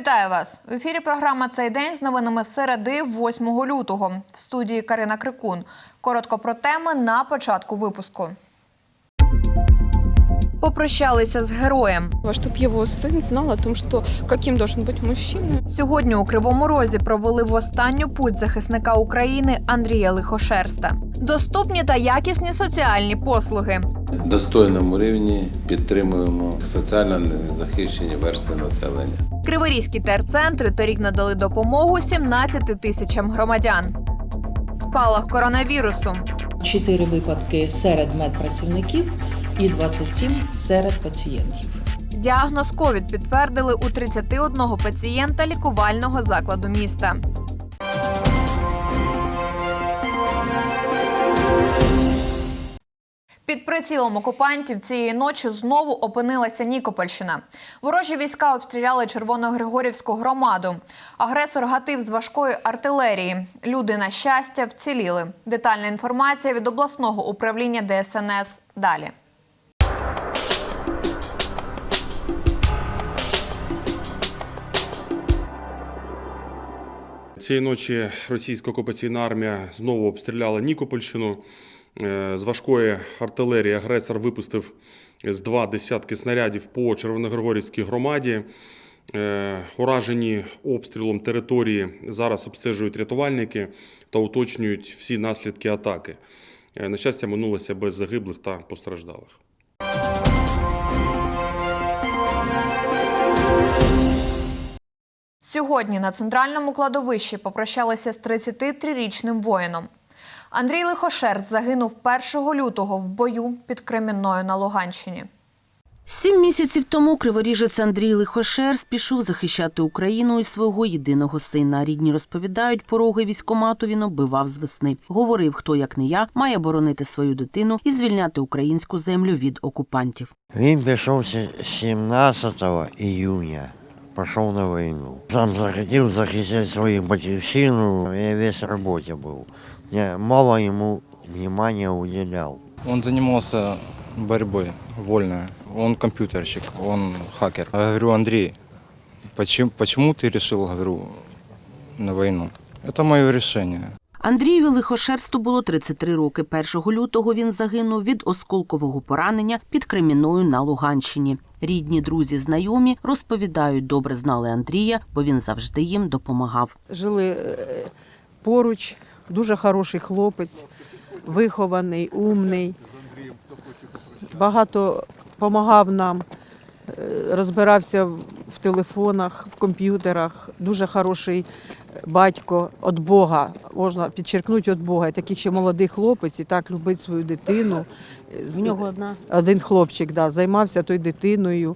Вітаю вас в ефірі. Програма цей день з новинами середи 8 лютого. В студії Карина Крикун. Коротко про теми на початку випуску. Попрощалися з героєм. чтобы его сын знал о том, что каким должен быть мужчина. Сьогодні у Кривому Розі провели в останню путь захисника України Андрія Лихошерста. Доступні та якісні соціальні послуги. достойному рівні підтримуємо соціально незахищені верстви населення. Криворізькі терцентри торік надали допомогу 17 тисячам громадян. Спалах коронавірусу. 4 випадки серед медпрацівників і 27 серед пацієнтів. Діагноз ковід підтвердили у 31 пацієнта лікувального закладу міста. Під прицілом окупантів цієї ночі знову опинилася Нікопольщина. Ворожі війська обстріляли Червоногригорівську громаду. Агресор гатив з важкої артилерії. Люди, на щастя, вціліли. Детальна інформація від обласного управління ДСНС далі. Цієї ночі російська окупаційна армія знову обстріляла Нікопольщину. Е, З важкої артилерії агресор випустив з два десятки снарядів по Червоногригорівській громаді. Е, Уражені обстрілом території зараз обстежують рятувальники та уточнюють всі наслідки атаки. Е, На щастя, минулося без загиблих та постраждалих. Сьогодні на центральному кладовищі попрощалися з 33-річним воїном. Андрій Лихошерц загинув 1 лютого в бою під Кремінною на Луганщині. Сім місяців тому криворіжець Андрій Лихошерс пішов захищати Україну і свого єдиного сина. Рідні розповідають, пороги військомату він оббивав з весни. Говорив, хто як не я має боронити свою дитину і звільняти українську землю від окупантів. Він пішов 17 июня, пішов на війну. Сам захотів захищати свою батьківщину, я весь в роботі був. Я мало йому внимания уделял. Он занимался борьбой вольно. Он компьютерщик, он хакер. Я говорю, Андрей, почему, почему ты решил, говорю, на войну? Это мое решение. Андрієві Лихошерсту було 33 роки. 1 лютого він загинув від осколкового поранення під Кремінною на Луганщині. Рідні, друзі, знайомі розповідають, добре знали Андрія, бо він завжди їм допомагав. жили е, поруч, дуже хороший хлопець, вихований, умний. Багато допомагав нам, е, розбирався в телефонах, в комп'ютерах. Дуже хороший батько від Бога. Можна підчеркнути від Бога. І такий ще молодий хлопець і так любить свою дитину. В нього одна Один хлопчик да, займався той дитиною.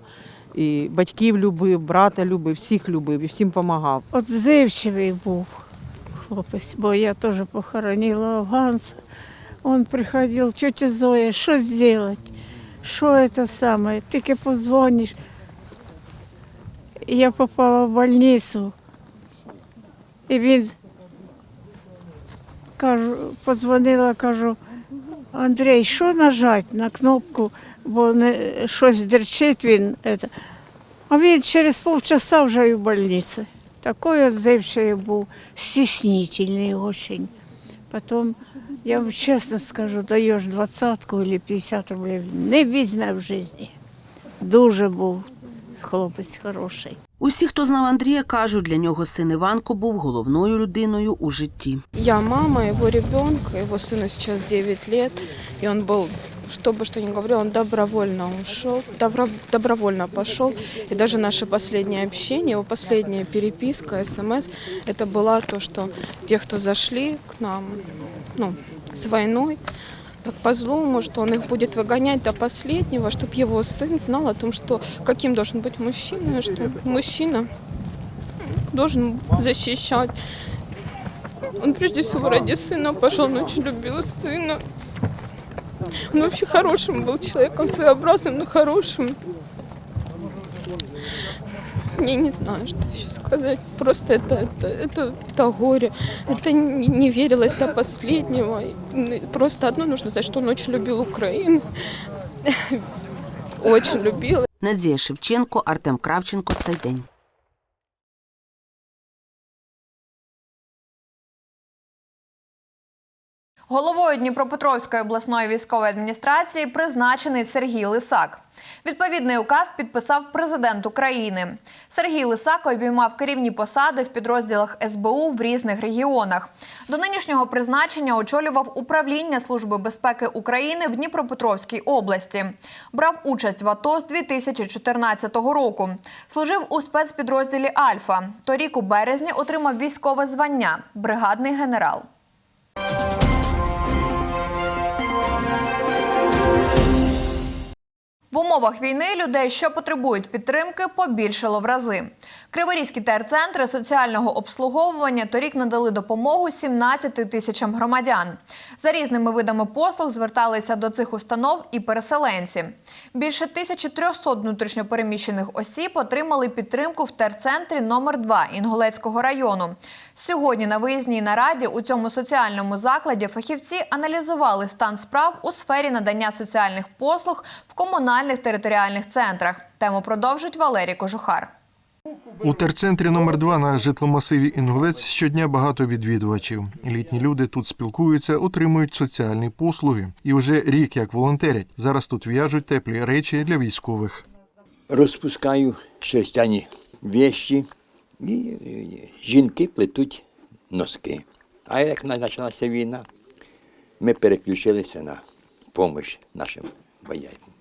І батьків любив, брата любив, всіх любив і всім допомагав. Отзивчивий був хлопець, бо я теж похоронила афганца. Он приходив, тетя Зоя, що зробити? Що це саме? Тільки позвониш. І Я попала в больницю. І він кажу, позвонила, кажу, Андрій, що нажати на кнопку, бо не, щось дерчить він. Это. А він через полчаса вже і в больниці. Такой отзывчивый був, стеснительный очень. Потом, я вам чесно скажу, даєш двадцятку или 50 рублей, не візьме в житті. Дуже був хлопець хороший. Усі, хто знав Андрія, кажуть, для нього син Іванко був головною людиною у житті. Я мама его ребенка, его сыну сейчас 9 лет, и он был, что бы что ни говорил, он добровольно ушел, добро- добровольно пошел. И даже наше последнее общение, его последняя переписка, смс, это была то, что те, кто зашли к нам ну, с войной, так по злому, что он их будет выгонять до последнего, чтобы его сын знал о том, что каким должен быть мужчина, что мужчина должен защищать. Он прежде всего ради сына пошел, он очень любил сына. Он вообще хорошим был человеком, своеобразным, но хорошим. Я не знаю, что еще сказать. Просто это, это, это, это горе. Это не, не верилось до последнего. И Просто одно нужно знать, что он очень любил Украину. Очень любил. Надія Шевченко, Артем Кравченко. Цей день. Головою Дніпропетровської обласної військової адміністрації призначений Сергій Лисак. Відповідний указ підписав президент України. Сергій Лисак обіймав керівні посади в підрозділах СБУ в різних регіонах. До нинішнього призначення очолював управління Служби безпеки України в Дніпропетровській області. Брав участь в АТО з 2014 року. Служив у спецпідрозділі Альфа. Торік у березні отримав військове звання бригадний генерал. В умовах війни людей, що потребують підтримки, побільшало в рази. Криворізькі терцентри соціального обслуговування торік надали допомогу 17 тисячам громадян. За різними видами послуг зверталися до цих установ і переселенці. Більше 1300 внутрішньопереміщених осіб отримали підтримку в терцентрі номер 2 Інгулецького району. Сьогодні на виїзній нараді у цьому соціальному закладі фахівці аналізували стан справ у сфері надання соціальних послуг в комунальних територіальних центрах. Тему продовжить Валерій Кожухар. У терцентрі номер 2 на житломасиві Інгулець щодня багато відвідувачів. Літні люди тут спілкуються, отримують соціальні послуги. І вже рік як волонтерять. Зараз тут в'яжуть теплі речі для військових. розпускаю шерстяні вещі, і жінки плетуть носки. А як почалася війна, ми переключилися на допомогу нашим воякам.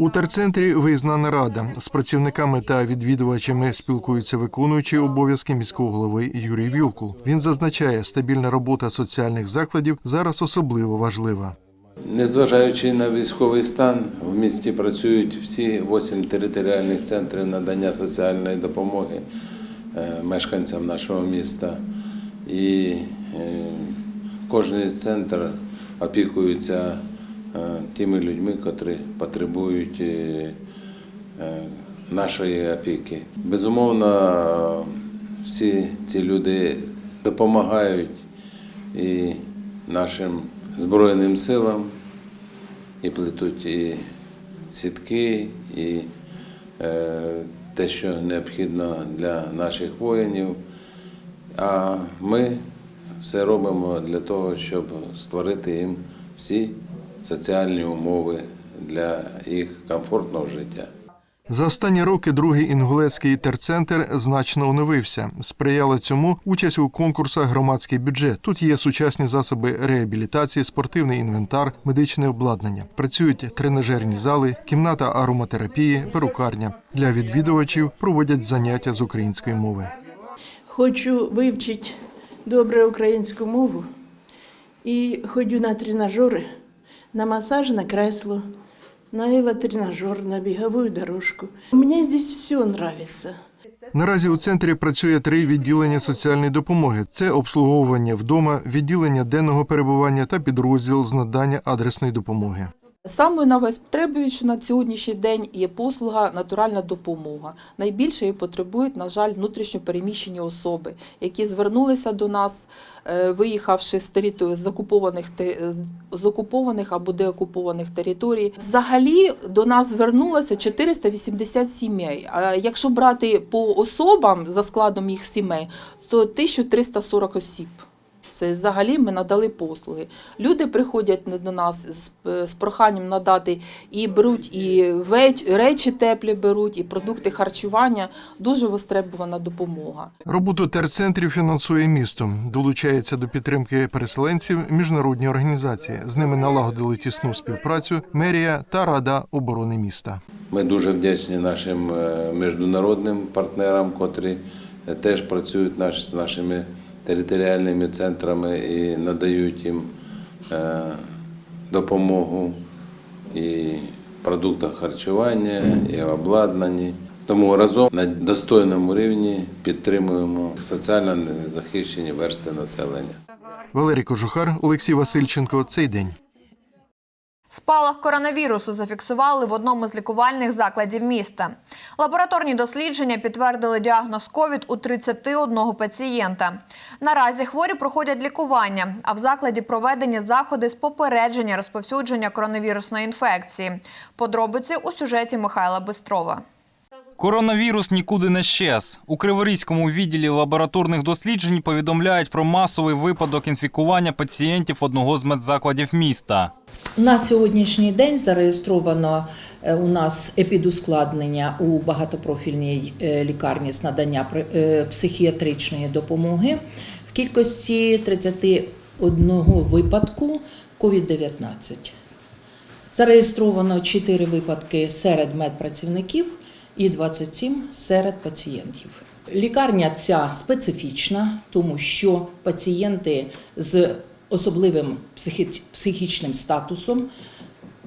У терцентрі виїзна нарада з працівниками та відвідувачами спілкується виконуючий обов'язки міського голови Юрій Вілкул. Він зазначає, стабільна робота соціальних закладів зараз особливо важлива. Незважаючи на військовий стан, в місті працюють всі вісім територіальних центрів надання соціальної допомоги е, мешканцям нашого міста. І е, кожен центр опікується тими людьми, котрі потребують е, е, нашої опіки. Безумовно, всі ці люди допомагають і нашим Збройним силам, і плетуть і сітки, і е, те, що необхідно для наших воїнів. А ми все робимо для того, щоб створити їм всі соціальні умови для їх комфортного життя. За останні роки другий інгулецький терцентр значно оновився. Сприяла цьому участь у конкурсах громадський бюджет. Тут є сучасні засоби реабілітації, спортивний інвентар, медичне обладнання. Працюють тренажерні зали, кімната ароматерапії, перукарня. Для відвідувачів проводять заняття з української мови. Хочу вивчити добре українську мову і ходжу на тренажери, на масажне кресло, на велотренажер, на беговую дорожку. Мне здесь все нравится. Наразі у центрі працює три відділення соціальної допомоги: це обслуговування вдома, відділення денного перебування та підрозділ з надання адресної допомоги. Самою найвостребуючою на сьогоднішній день є послуга натуральна допомога. Найбільше її потребують, на жаль, внутрішньо переміщені особи, які звернулися до нас, е, виїхавши з території з окупованих з окупованих або деокупованих територій. Взагалі до нас звернулося 480 сімей. А якщо брати по особам за складом їх сімей, то 1340 осіб. Це взагалі ми надали послуги. Люди приходять до нас з, е, з проханням надати і беруть і веч, речі теплі беруть, і продукти харчування. Дуже востребувана допомога. Роботу терцентрів фінансує місто. Долучається до підтримки переселенців міжнародні організації. З ними налагодили тісну співпрацю мерія та рада оборони міста. Ми дуже вдячні нашим е, міжнародним партнерам, котрі е, теж працюють наш, з нашими територіальними центрами і надають їм е, допомогу і продуктах харчування, і в обладнанні. Тому разом на достойному рівні підтримуємо соціально незахищені версти населення. Валерій Кожухар, Олексій Васильченко. Цей день. Спалах коронавірусу зафіксували в одному з лікувальних закладів міста. Лабораторні дослідження підтвердили діагноз ковід у 31 пацієнта. Наразі хворі проходять лікування, а в закладі проведені заходи з попередження розповсюдження коронавірусної інфекції. Подробиці у сюжеті Михайла Бистрова. Коронавірус нікуди не щез. У Криворізькому відділі лабораторних досліджень повідомляють про масовий випадок інфікування пацієнтів одного з медзакладів міста. На сьогоднішній день зареєстровано е, у нас епідускладнення у багатопрофільній е, лікарні з надання е, психіатричної допомоги в кількості 31 випадку COVID-19. Зареєстровано 4 випадки серед медпрацівників і 27 серед пацієнтів. Лікарня ця специфічна, тому що пацієнти з особливим психічним статусом,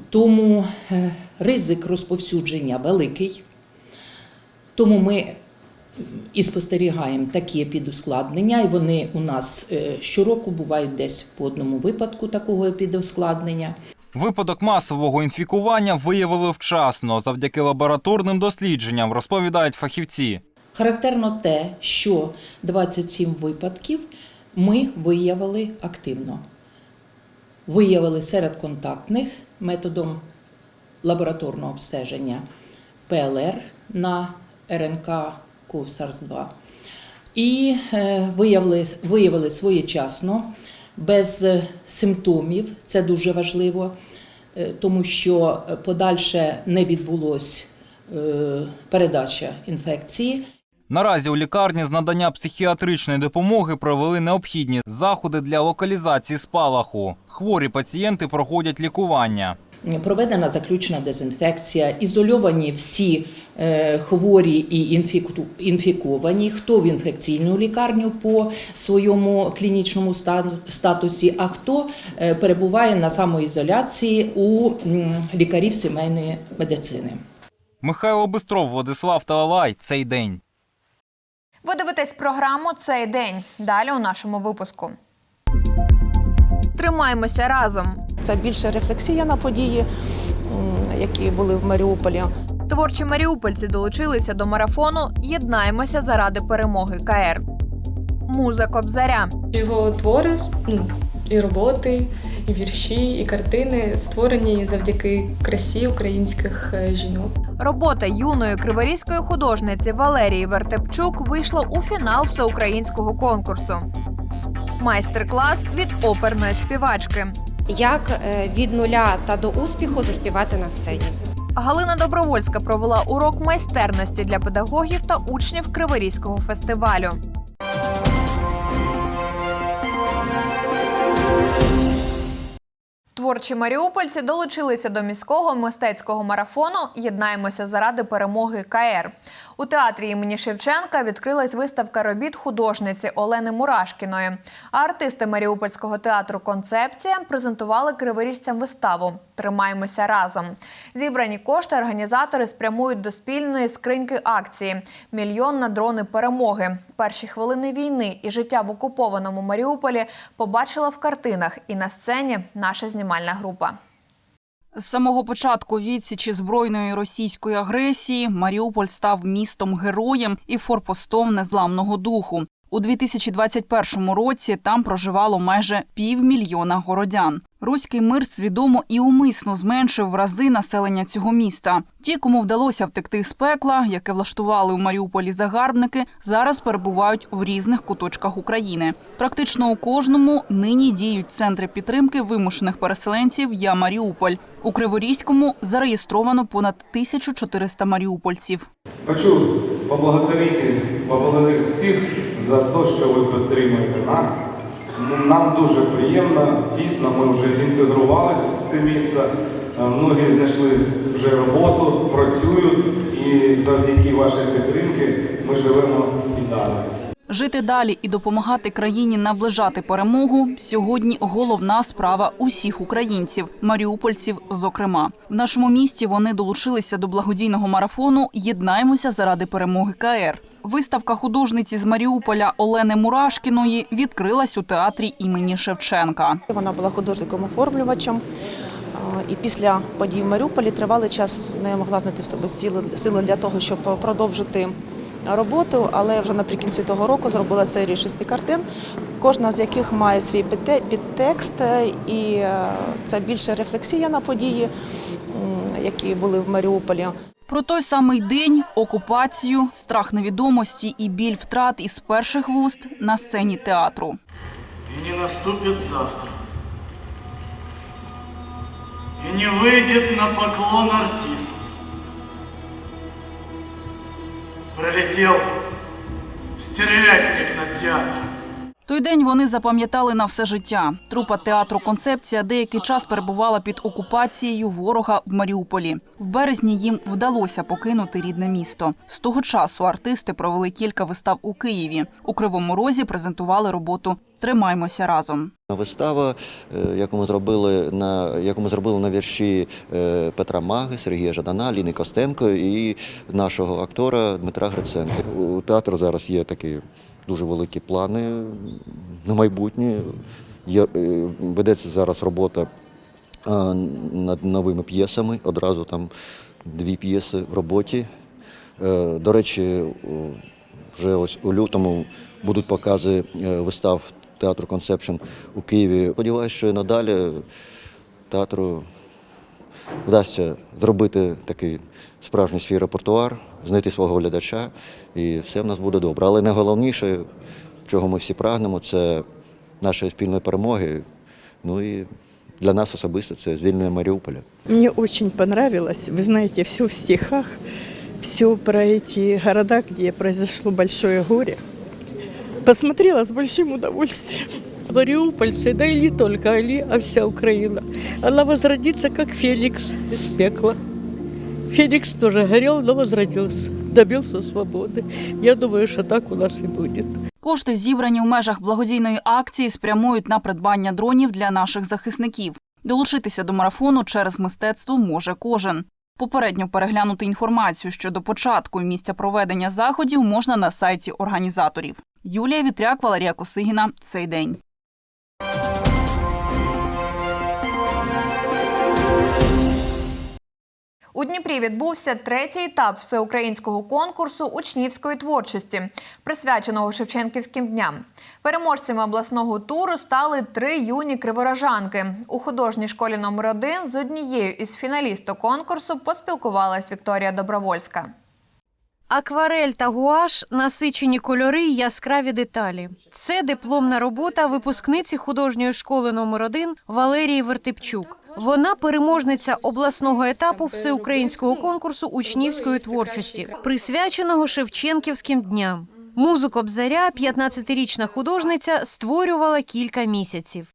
тому е, ризик розповсюдження великий. Тому ми і спостерігаємо такі підускладнення, і вони у нас е, щороку бувають десь по одному випадку такого підускладнення. Випадок масового інфікування виявили вчасно завдяки лабораторним дослідженням, розповідають фахівці. Характерно те, що 27 випадків ми виявили активно. Виявили серед контактних методом лабораторного обстеження ПЛР на РНК САРС-2. І е, виявили, виявили своєчасно, без е, симптомів, це дуже важливо, е, тому що подальше не відбулось е, передача інфекції. Наразі у лікарні з надання психіатричної допомоги провели необхідні заходи для локалізації спалаху. Хворі пацієнти проходять лікування. Проведена заключна дезінфекція, ізольовані всі е, хворі і інфіковані, хто в інфекційну лікарню по своєму клінічному статусі, а хто е, перебуває на самоізоляції у м, лікарів сімейної медицини. Михайло Бистров, Владислав Талалай. Цей день. Ви дивитесь програму цей день. Далі у нашому випуску. Тримаємося разом. Це більше рефлексія на події, які були в Маріуполі. Творчі маріупольці долучилися до марафону Єднаємося заради перемоги КР. Муза Кобзаря. Його твори, ну, і роботи, і вірші, і картини створені завдяки красі українських е, жінок. Робота юної криворізької художниці Валерії Вертепчук вийшла у фінал всеукраїнського конкурсу. Майстер-клас від оперної співачки. Як е, від нуля та до успіху заспівати на сцені. Галина Добровольська провела урок майстерності для педагогів та учнів Криворізького фестивалю. Творчі маріупольці долучилися до міського мистецького марафону Єднаємося заради перемоги КР. У театрі імені Шевченка відкрилась виставка робіт художниці Олени Мурашкіної. А артисти Маріупольського театру Концепція презентували криворіжцям виставу Тримаємося разом. Зібрані кошти організатори спрямують до спільної скриньки акції Мільйон на дрони перемоги. Перші хвилини війни і життя в окупованому Маріуполі побачила в картинах і на сцені наша знімальна група. З самого початку відсічі збройної російської агресії Маріуполь став містом героєм і форпостом незламного духу. У 2021 році там проживало майже півмільйона городян. Руський мир свідомо і умисно зменшив в рази населення цього міста. Ті, кому вдалося втекти з пекла, яке влаштували у Маріуполі загарбники, зараз перебувають в різних куточках України. Практично у кожному нині діють центри підтримки вимушених переселенців Я Маріуполь. У Криворізькому зареєстровано понад 1400 маріупольців. Хочу поблагодарити, поблагодарити всіх за те, що ви підтримуєте нас. Нам дуже приємно, дійсно, ми вже інтегрувалися в це місто. Е, Многі знайшли вже роботу, працюють, і завдяки вашій підтримці ми живемо і далі. Жити далі і допомагати країні наближати перемогу сьогодні головна справа усіх українців, маріупольців. Зокрема, в нашому місті вони долучилися до благодійного марафону Єднаємося заради перемоги КР. Виставка художниці з Маріуполя Олени Мурашкіної відкрилась у театрі імені Шевченка. Вона була художником-оформлювачем. І після подій в Маріуполі тривалий час не могла знайти в сили, сили для того, щоб продовжити роботу, але вже наприкінці того року зробила серію шести картин, кожна з яких має свій підтекст, е, і е, це більше рефлексія на події, які були в Маріуполі. Про той самий день, окупацію, страх невідомості і біль втрат із перших вуст на сцені театру. И не наступит завтра. И не выйдет на поклон артист. Пролетел стервятник над театром. Той день вони запам'ятали на все життя. Трупа театру Концепція деякий час перебувала під окупацією ворога в Маріуполі. В березні їм вдалося покинути рідне місто. З того часу артисти провели кілька вистав у Києві. У Кривому Розі презентували роботу Тримаймося разом. Вистава, е, яку ми зробили на яку ми зробили на вірші е, Петра Маги, Сергія Жадана, Ліни Костенко і нашого актора Дмитра Гриценка. У театру зараз є такі дуже великі плани на майбутнє. Е, ведеться зараз робота е, над новими п'єсами. Одразу там дві п'єси в роботі. Е, До речі, вже ось у лютому будуть покази вистав театру Концепшн у Києві. Сподіваюся, що і надалі театру вдасться зробити такий справжній свій репертуар, знайти свого глядача, і все в нас буде добре. Але найголовніше, чого ми всі прагнемо, це нашої спільної перемоги. Ну і для нас особисто це звільнення Маріуполя. Мне очень понравилось, вы знаете, все в стихах, все про эти города, где произошло большое горе. Посмотрела с большим удовольствием. Мариупольцы, да и только они, а вся Украина. Она возродится, как Феникс из пекла. Феникс тоже горел, но возродился, добился свободы. Я думаю, что так у нас и будет. Кошти, зібрані у межах благодійної акції, спрямують на придбання дронів для наших захисників. Долучитися до марафону через мистецтво може кожен. Попередньо переглянути інформацію щодо початку і місця проведення заходів можна на сайті організаторів. Юлія Вітряк, Валерія Косигіна. Цей день. У Дніпрі відбувся третій етап всеукраїнського конкурсу учнівської творчості, присвяченого Шевченківським дням. Переможцями обласного туру стали три юні криворожанки. У художній школі номер 1 з однією із фіналісток конкурсу поспілкувалась Вікторія Добровольська. Акварель та гуаш насичені кольори й яскраві деталі. Це дипломна робота випускниці художньої школи номер 1 Валерії Вертипчук. Вона переможниця обласного етапу всеукраїнського конкурсу учнівської творчості, присвяченого Шевченківським дням. Музу Кобзаря 15-річна художниця створювала кілька місяців.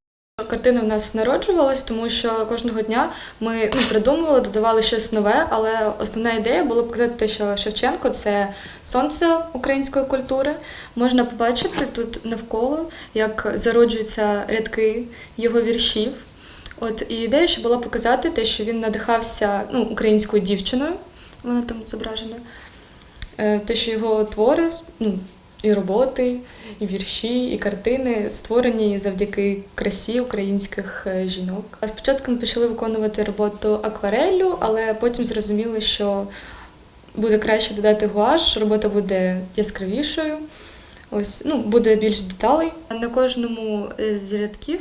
Картина в нас народжувалась, тому що кожного дня ми ну, придумували, додавали щось нове, але основна ідея була показати що Шевченко це сонце української культури. Можна побачити тут навколо, як зароджуються рядки його віршів. От і ідея ще була показати те, що він надихався ну, українською дівчиною, вона там зображена. Е, Те, що його твори, ну, і роботи, і вірші, і картини створені завдяки красі українських е, жінок. А спочатку ми почали виконувати роботу аквареллю, але потім зрозуміли, що буде краще додати гуаш, робота буде яскравішою. Ось ну буде більш деталей. На кожному з рядків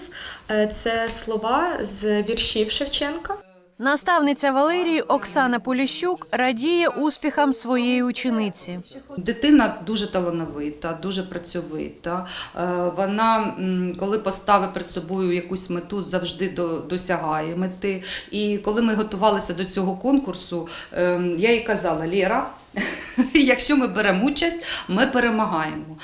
е, це слова з віршів Шевченка. Наставниця Валерії Оксана Поліщук радіє успіхам своєї учениці. Дитина дуже талановита, дуже працьовита. Е, Вона, коли поставить перед собою якусь мету, завжди досягає мети. І коли ми готувалися до цього конкурсу, е, я їй казала, Лєра, якщо ми беремо участь, ми перемагаємо.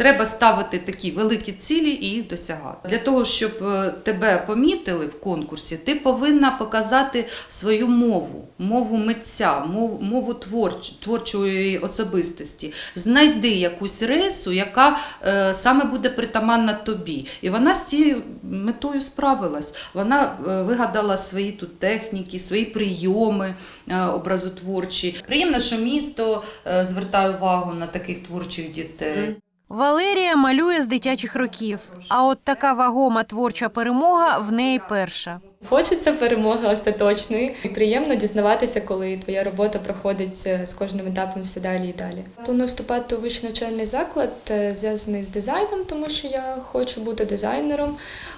Треба ставити такі великі цілі і їх досягати. Для того, щоб е, тебе помітили в конкурсі, ти повинна показати свою мову, мову митця, мову, мову творч, творчої особистості. Знайди якусь рису, яка е, саме буде притаманна тобі. І вона з цією метою справилась. Вона е, вигадала свої тут техніки, свої прийоми е, образотворчі. Приємно, що місто е, звертає увагу на таких творчих дітей. Валерія малює з дитячих років. А от така вагома творча перемога в неї перша. Хочеться перемоги остаточної. І приємно дізнаватися, коли твоя робота проходить е, з кожним етапом все далі і далі. Планую вступати у вищий навчальний заклад, е, зв'язаний з дизайном, тому що я хочу бути дизайнером.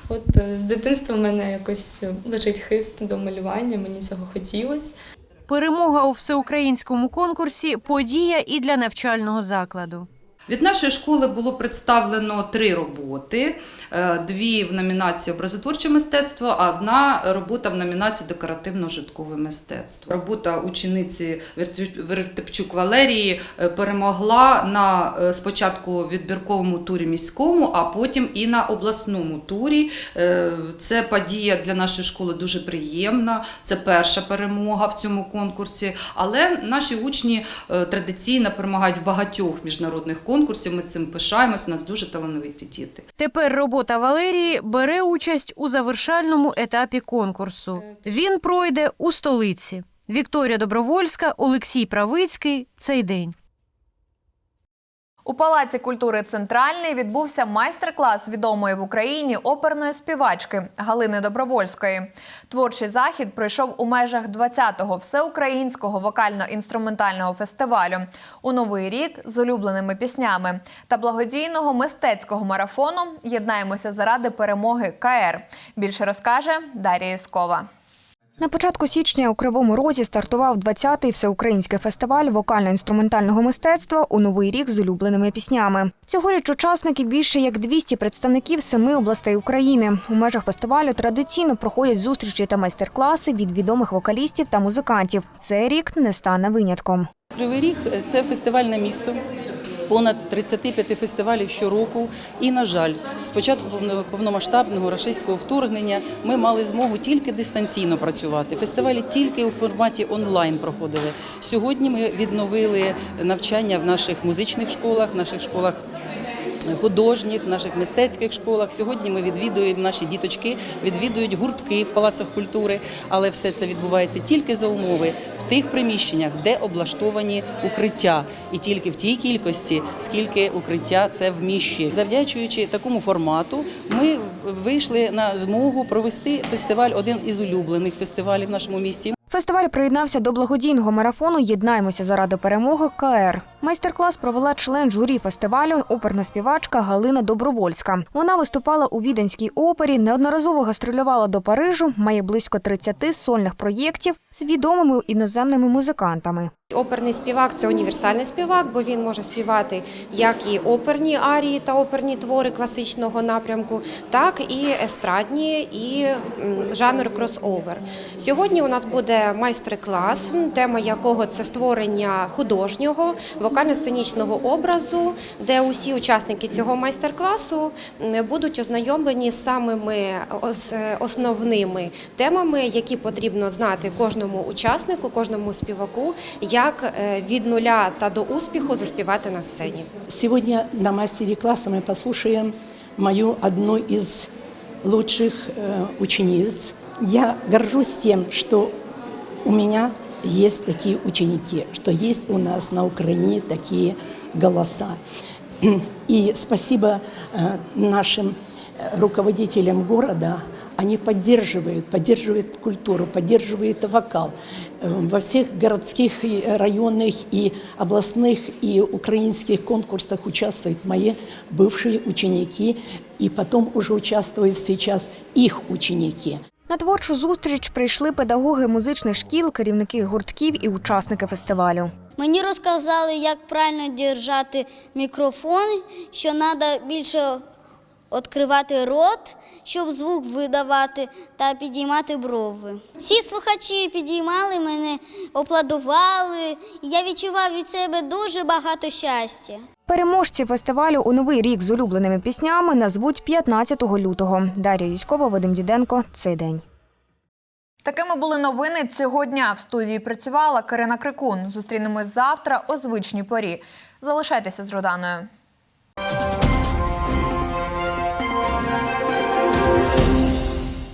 От е, з дитинства в мене якось лежить хист до малювання, мені цього хотілося. Перемога у всеукраїнському конкурсі подія і для навчального закладу. Від нашої школи було представлено три роботи: Е, дві в номінації образотворче мистецтво, а одна робота в номінації декоративно-житкове мистецтво. Робота учениці Вертепчук Валерії е, перемогла на е, спочатку відбірковому турі міському, а потім і на обласному турі. Це подія для нашої школи дуже приємна. Це перша перемога в цьому конкурсі. Але наші учні традиційно перемагають в багатьох міжнародних конкурсів. Ми цим пишаємось. У нас дуже талановиті діти. Тепер робота Валерії бере участь у завершальному етапі конкурсу. Він пройде у столиці. Вікторія Добровольська, Олексій Правицький. Цей день. У Палаці культури Центральний відбувся майстер-клас відомої в Україні оперної співачки Галини Добровольської. Творчий захід пройшов у межах 20-го всеукраїнського вокально-інструментального фестивалю у новий рік з улюбленими піснями та благодійного мистецького марафону Єднаємося заради перемоги КР. Більше розкаже Дар'я Юскова. На початку січня у Кривому Розі стартував 20-й всеукраїнський фестиваль вокально-інструментального мистецтва у новий рік з улюбленими піснями. Цьогоріч учасники більше як 200 представників семи областей України. У межах фестивалю традиційно проходять зустрічі та майстер-класи від відомих вокалістів та музикантів. Цей рік не стане винятком. Кривий Ріг це фестивальне місто. Понад 35 фестивалів щороку. І, на жаль, з початку повно- повномасштабного рашистського вторгнення ми мали змогу тільки дистанційно працювати. Фестивалі тільки у форматі онлайн проходили. Сьогодні ми відновили навчання в наших музичних школах, в наших школах художніх, в наших мистецьких школах. Сьогодні ми відвідуємо наші діточки, відвідують гуртки в палацах культури, але все це відбувається тільки за умови в тих приміщеннях, де облаштовані укриття, і тільки в тій кількості, скільки укриття це вміщує. Завдячуючи такому формату, ми вийшли на змогу провести фестиваль, один із улюблених фестивалів в нашому місті. Фестиваль приєднався до благодійного марафону Єднаємося заради перемоги КР. Майстер-клас провела член журі фестивалю, оперна співачка Галина Добровольська. Вона виступала у Віденській опері, неодноразово гастролювала до Парижу, має близько 30 сольних проєктів з відомими іноземними музикантами. Оперний співак це універсальний співак, бо він може співати як і оперні арії та оперні твори класичного напрямку, так і естрадні і жанр кросовер. Сьогодні у нас буде майстер-клас, тема якого це створення художнього вокально-сценічного образу, де усі учасники цього майстер-класу будуть ознайомлені з самими основними темами, які потрібно знати кожному учаснику, кожному співаку, як е, від нуля та до успіху заспівати на сцені. Сегодня на мастер-классе мы послушаем мою одну из лучших э, учениц. Я горжусь тем, что у меня есть такие ученики, что есть у нас на Украине такие голоса. И спасибо э, нашим э, руководителям города, они поддерживают, поддерживают культуру, поддерживают вокал. Э, Во всех городских, и районных и областных и украинских конкурсах участвуют мои бывшие ученики, и потом уже участвуют сейчас их ученики. На творчу зустріч прийшли педагоги музичних шкіл, керівники гуртків і учасники фестивалю. Мені розказали, як правильно держати мікрофон, що треба більше відкривати рот, щоб звук видавати та підіймати брови. Всі слухачі підіймали мене, опладували. Я відчував від себе дуже багато щастя. Переможці фестивалю у новий рік з улюбленими піснями назвуть 15 лютого. Дар'я Юськова, Вадим Діденко. Цей день. Такими були новини цього дня. В студії працювала Карина Крикун. Зустрінемось завтра о звичній порі. Залишайтеся з Роданою.